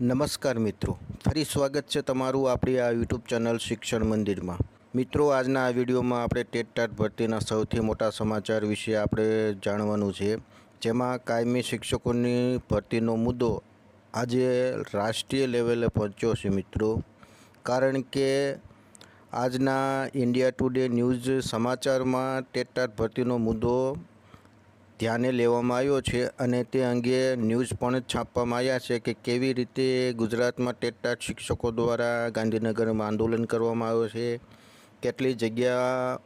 નમસ્કાર મિત્રો. ફરી સ્વાગત છે તમારું આપણી આ યુટ્યુબ ચેનલ શિક્ષણ મંદિરમાં. મિત્રો, આજના આ વિડીયોમાં આપણે ટેટ ટાટ ભરતીના સૌથી મોટા સમાચાર વિશે આપણે જાણવાનું છે. જેમાં કાયમી શિક્ષકોની ભરતીનો મુદ્દો આજે રાષ્ટ્રીય લેવલે પહોંચ્યો છે મિત્રો. કારણ કે આજના ઇન્ડિયા ટુડે ન્યૂઝ સમાચારમાં ટાટ ભરતીનો મુદ્દો ધ્યાને લેવામાં આવ્યો છે અને તે અંગે ન્યૂઝ પણ છાપવામાં આવ્યા છે કે કેવી રીતે ગુજરાતમાં ટેટાટ શિક્ષકો દ્વારા ગાંધીનગરમાં આંદોલન કરવામાં આવ્યો છે, કેટલી જગ્યા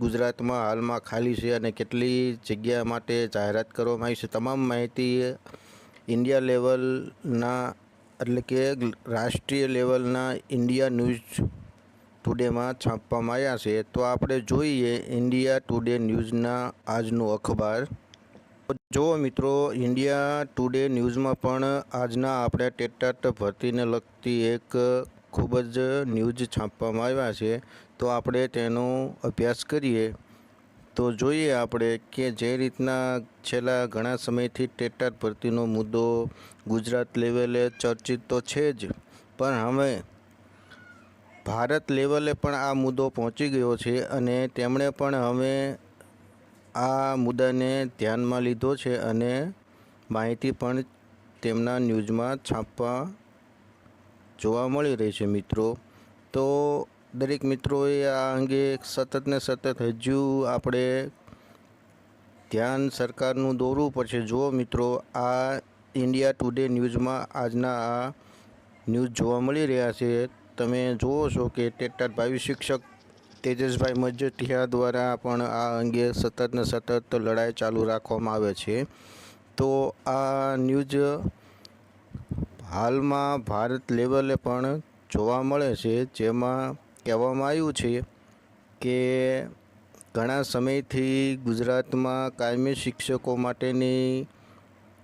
ગુજરાતમાં હાલમાં ખાલી છે અને કેટલી જગ્યા માટે જાહેરાત કરવામાં આવી છે, તમામ માહિતી ઇન્ડિયા લેવલના એટલે કે રાષ્ટ્રીય લેવલના ઇન્ડિયા ન્યૂઝ ટુડેમાં છાપવામાં આવ્યા છે. તો આપણે જોઈએ ઇન્ડિયા ટુડે ન્યૂઝના આજનું અખબાર. જો મિત્રો ઇન્ડિયા ટુડે ન્યૂઝમાં પણ આજના આપણે ટેટાટ ભરતીને લગતી એક ખૂબ જ ન્યૂઝ છાપવામાં આવ્યા છે. તો આપણે તેનો અભ્યાસ કરીએ. તો જોઈએ આપણે કે જે રીતના છેલ્લા ઘણા સમયથી ટેટાટ ભરતીનો મુદ્દો ગુજરાત લેવલે ચર્ચિત તો છે જ, પણ હવે ભારત લેવલે પણ આ મુદ્દો પહોંચી ગયો છે અને તેમણે પણ હવે આ મુદ્દાને ધ્યાનમાં લીધો છે અને માહિતી પણ તેમના ન્યૂઝમાં છાપવા જોવા મળી રહી છે મિત્રો. તો દરેક મિત્રોએ આ અંગે સતત ને સતત હજુ આપણે ધ્યાન સરકારનું દોરવું પડશે. જો મિત્રો, આ ઇન્ડિયા ટુડે ન્યૂઝમાં આજના આ ન્યૂઝ જોવા મળી રહ્યા છે. તમે જુઓ છો કે ટેટાટ ભાવિ શિક્ષક તેજસભાઈ મજટિયા દ્વારા પણ આ અંગે સતત ને સતત લડાઈ ચાલુ રાખવામાં આવે છે. તો આ ન્યૂઝ હાલમાં ભારત લેવલે પણ જોવા મળે છે, જેમાં કહેવામાં આવ્યું છે કે ઘણા સમયથી ગુજરાતમાં કાયમી શિક્ષકો માટેની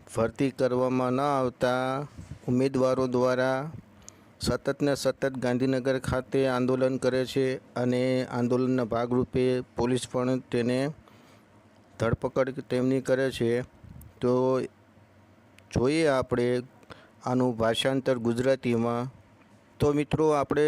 ભરતી કરવામાં ન આવતા ઉમેદવારો દ્વારા સતત ને સતત ગાંધીનગર ખાતે આંદોલન કરે છે અને આંદોલનના ભાગરૂપે પોલીસ પણ તેને ધરપકડ તેમની કરે છે. તો જોઈએ આપણે આનું ભાષાંતર ગુજરાતીમાં. તો મિત્રો આપણે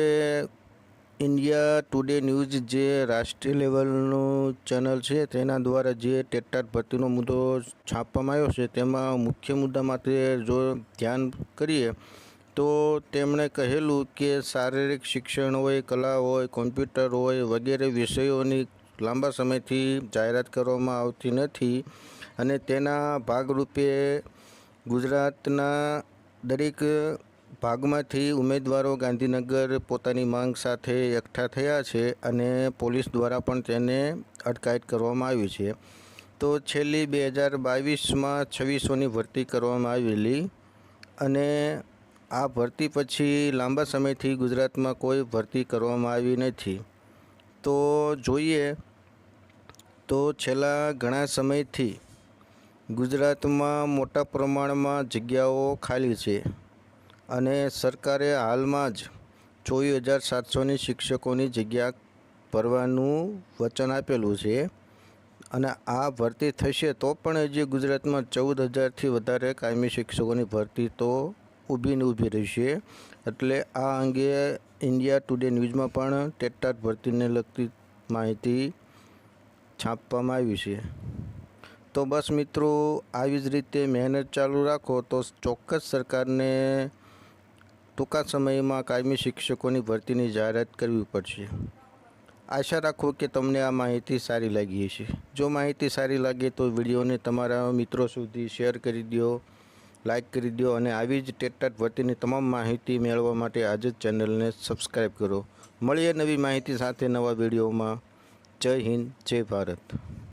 ઇન્ડિયા ટુડે ન્યૂઝ જે રાષ્ટ્રીય લેવલનું ચેનલ છે તેના દ્વારા જે ટેટાટ ભરતીનો મુદ્દો છાપવામાં આવ્યો છે તેમાં મુખ્ય મુદ્દા માટે જો ધ્યાન કરીએ તો તેમણે કહેલું કે શારીરિક શિક્ષણ હોય, કલા હોય, કોમ્પ્યુટર હોય વગેરે વિષયોની લાંબા સમયથી જાહેરાત કરવામાં આવતી નથી અને તેના ભાગરૂપે ગુજરાતના દરેક ભાગમાંથી ઉમેદવારો ગાંધીનગર પોતાની માંગ સાથે એકઠા થયા છે અને પોલીસ દ્વારા પણ તેને અટકાયત કરવામાં આવી છે. તો છેલ્લી બે હજાર બાવીસમાં છવ્વીસોની ભરતી કરવામાં આવેલી અને આ ભરતી પછી લાંબા સમયથી ગુજરાતમાં કોઈ ભરતી કરવામાં આવી નથી. તો જોઈએ, તો છેલ્લા ઘણા સમયથી ગુજરાતમાં મોટા પ્રમાણમાં જગ્યાઓ ખાલી છે અને સરકારે હાલમાં જ ચોવીસ હજાર સાતસોની શિક્ષકોની જગ્યા ભરવાનું વચન આપેલું છે અને આ ભરતી થશે તો પણ હજી ગુજરાતમાં ચૌદ હજારથી વધારે કાયમી શિક્ષકોની ભરતી તો ઊભી ને ઊભી રહેશે. એટલે આ અંગે ઇન્ડિયા ટુડે ન્યૂઝમાં પણ ટેટાટ ભરતીને લગતી માહિતી છાપવામાં આવી છે. તો બસ મિત્રો, આવી જ રીતે મહેનત ચાલુ રાખો તો ચોક્કસ સરકારને ટૂંકા સમયમાં કાયમી શિક્ષકોની ભરતીની જાહેરાત કરવી પડશે. આશા રાખો કે તમને આ માહિતી સારી લાગી હશે. જો માહિતી સારી લાગે તો વિડીયોને તમારા મિત્રો સુધી શેર કરી દો લાઇક કરી દો અને આવી જ ટેટાટ વતીની તમામ માહિતી મેળવવા માટે આજે જ ચેનલને સબસ્ક્રાઈબ કરો. મળીએ નવી માહિતી સાથે નવા વિડીયોમાં. જય હિન્દ, જય ભારત.